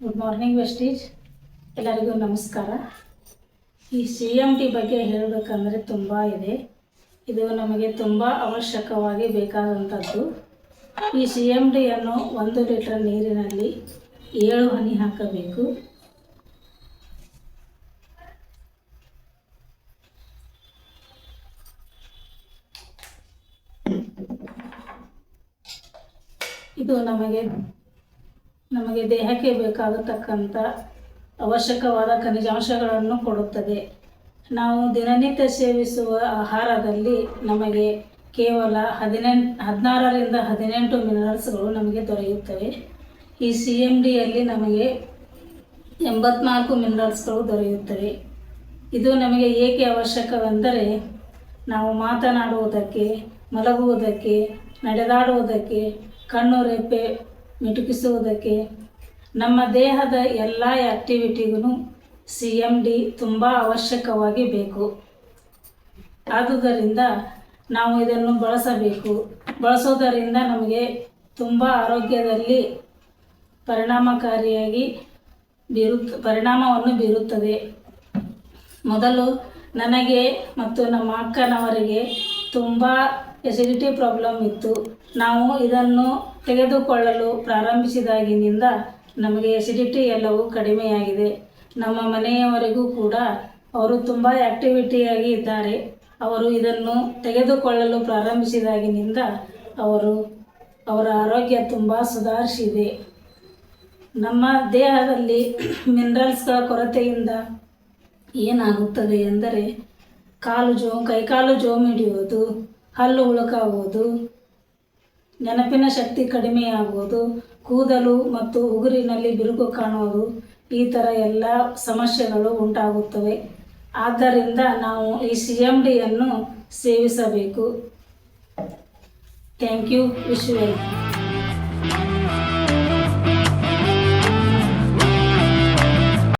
Good morning Vestige ಎಲ್ಲರಿಗೂ ನಮಸ್ಕಾರ. ಈ ಸಿ ಎಂ ಟಿ ಬಗ್ಗೆ ಹೇಳಬೇಕಂದ್ರೆ ತುಂಬ ಇದೆ. ಇದು ನಮಗೆ ತುಂಬ ಅವಶ್ಯಕವಾಗಿ ಬೇಕಾದಂಥದ್ದು. ಈ ಸಿ ಎಂ ಡಿಯನ್ನು ಒಂದು ಲೀಟರ್ ನೀರಿನಲ್ಲಿ ಏಳು ಹನಿ ಹಾಕಬೇಕು. ಇದು ನಮಗೆ ನಮಗೆ ದೇಹಕ್ಕೆ ಬೇಕಾಗತಕ್ಕಂಥ ಅವಶ್ಯಕವಾದ ಖನಿಜಾಂಶಗಳನ್ನು ಕೊಡುತ್ತದೆ. ನಾವು ದಿನನಿತ್ಯ ಸೇವಿಸುವ ಆಹಾರದಲ್ಲಿ ನಮಗೆ ಕೇವಲ ಹದಿನೆಂಟು, ಹದಿನಾರರಿಂದ ಹದಿನೆಂಟು ಮಿನರಲ್ಸ್ಗಳು ನಮಗೆ ದೊರೆಯುತ್ತವೆ. ಈ ಸಿ ಎಂ ಡಿಯಲ್ಲಿ ನಮಗೆ ಎಂಬತ್ನಾಲ್ಕು ಮಿನರಲ್ಸ್ಗಳು ದೊರೆಯುತ್ತವೆ. ಇದು ನಮಗೆ ಏಕೆ ಅವಶ್ಯಕವೆಂದರೆ, ನಾವು ಮಾತನಾಡುವುದಕ್ಕೆ, ಮಲಗುವುದಕ್ಕೆ, ನಡೆದಾಡುವುದಕ್ಕೆ, ಕಣ್ಣು ರೆಪ್ಪೆ ಮಿಟುಕಿಸುವುದಕ್ಕೆ ನಮ್ಮ ದೇಹದ ಎಲ್ಲ ಆ್ಯಕ್ಟಿವಿಟಿಗೂ ಸಿ ಎಂ ಡಿ ತುಂಬ ಅವಶ್ಯಕವಾಗಿ ಬೇಕು. ಆದುದರಿಂದ ನಾವು ಇದನ್ನು ಬಳಸಬೇಕು. ಬಳಸೋದರಿಂದ ನಮಗೆ ತುಂಬ ಆರೋಗ್ಯದಲ್ಲಿ ಪರಿಣಾಮಕಾರಿಯಾಗಿ ಬೀರು ಪರಿಣಾಮವನ್ನು ಬೀರುತ್ತದೆ. ಮೊದಲು ನನಗೆ ಮತ್ತು ನಮ್ಮ ಅಕ್ಕನವರಿಗೆ ತುಂಬ ಎಸಿಡಿಟಿ ಪ್ರಾಬ್ಲಮ್ ಇತ್ತು. ನಾವು ಇದನ್ನು ತೆಗೆದುಕೊಳ್ಳಲು ಪ್ರಾರಂಭಿಸಿದಾಗಿನಿಂದ ನಮಗೆ ಎಸಿಡಿಟಿ ಎಲ್ಲವೂ ಕಡಿಮೆಯಾಗಿದೆ. ನಮ್ಮ ಮನೆಯವರಿಗೂ ಕೂಡ ಅವರು ತುಂಬ ಆ್ಯಕ್ಟಿವಿಟಿಯಾಗಿ ಇದ್ದಾರೆ. ಅವರು ಇದನ್ನು ತೆಗೆದುಕೊಳ್ಳಲು ಪ್ರಾರಂಭಿಸಿದಾಗಿನಿಂದ ಅವರು ಅವರ ಆರೋಗ್ಯ ತುಂಬ ಸುಧಾರಿಸಿದೆ. ನಮ್ಮ ದೇಹದಲ್ಲಿ ಮಿನರಲ್ಸ್ಗಳ ಕೊರತೆಯಿಂದ ಏನಾಗುತ್ತದೆ ಎಂದರೆ ಕಾಲು ಜೋ ಕೈಕಾಲು ಜೋಮ್ ಹಿಡಿಯುವುದು ಹಲ್ಲು ಉಳುಕಾಗುವುದು ನೆನಪಿನ ಶಕ್ತಿ ಕಡಿಮೆಯಾಗುವುದು, ಕೂದಲು ಮತ್ತು ಉಗುರಿನಲ್ಲಿ ಬಿರುಕು ಕಾಣುವುದು, ಈ ಥರ ಎಲ್ಲ ಸಮಸ್ಯೆಗಳು ಉಂಟಾಗುತ್ತವೆ. ಆದ್ದರಿಂದ ನಾವು ಈ ಸಿ ಎಂ ಡಿಯನ್ನು ಸೇವಿಸಬೇಕು. Thank you, wish you well.